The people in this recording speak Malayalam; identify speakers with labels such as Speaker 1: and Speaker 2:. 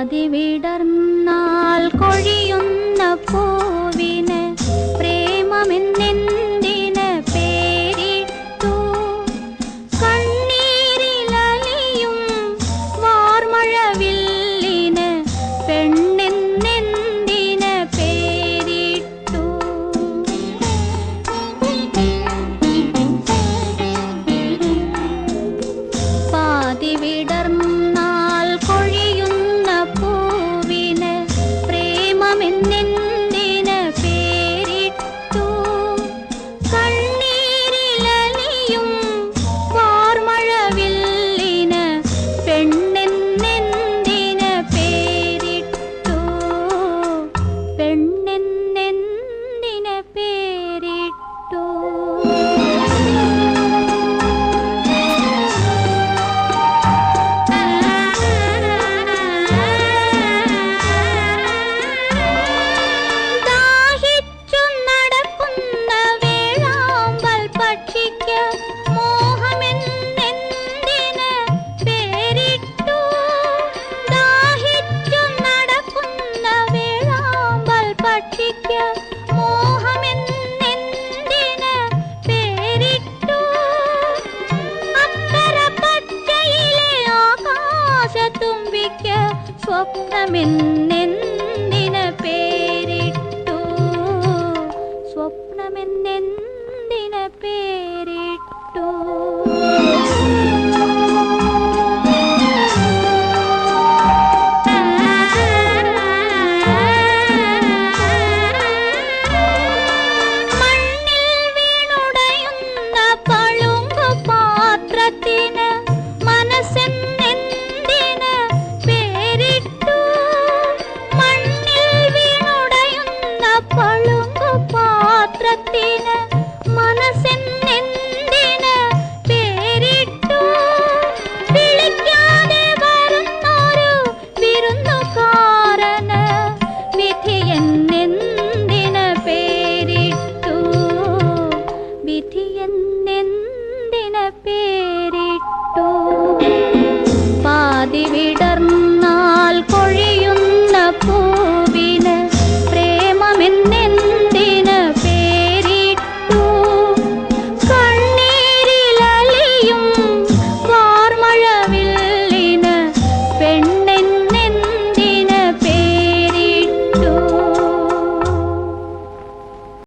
Speaker 1: പാതി വിടർന്നാൽ കൊഴിയുന്ന തുമ്പിക്ക് സ്വപ്നമെന്നേ